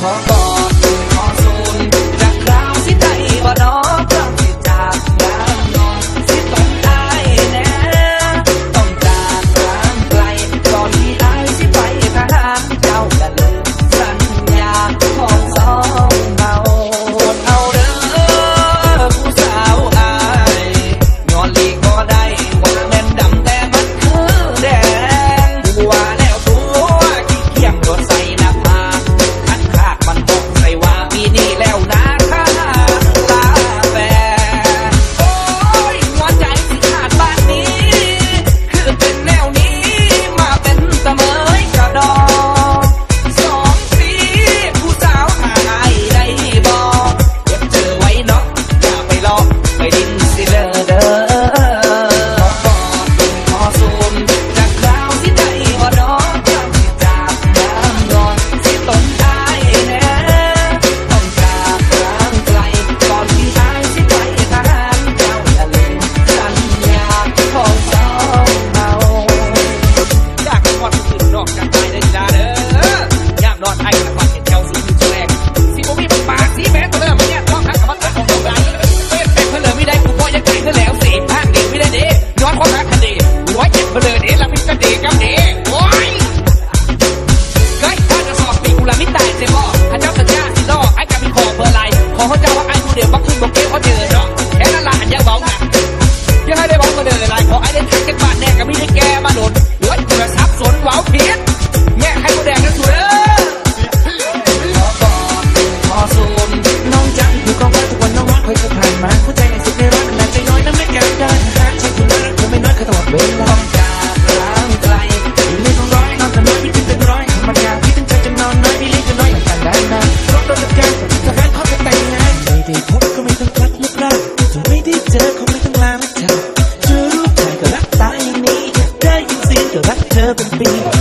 ขอบอก เป็นมาหนสุดใรักขนาดใจน้อยนั้นไม่แก้ได้รักที่คุน่ารัเธอไม่น้อยเธอตลอดเวลาจากลางไกลอยู่ในกองร้อยนอนแต่ไม่พี่เป็นร้อยธรรมดาพี่ตั้งใจจะนอนน้อยพี่เลี้ยงจะน้อยย่งกันได้นะรบโดนจัดการถ้าแฟนเขาจะแต่งงานไม่ได้พบก็ไม่ต้องพลัดลุกลาจะไม่เจอก็ไม่ต้องลาไม่เธอจรู้ใจก็รักตายอย่างนี้ได้ยินสีก็รักเธอเป็นปี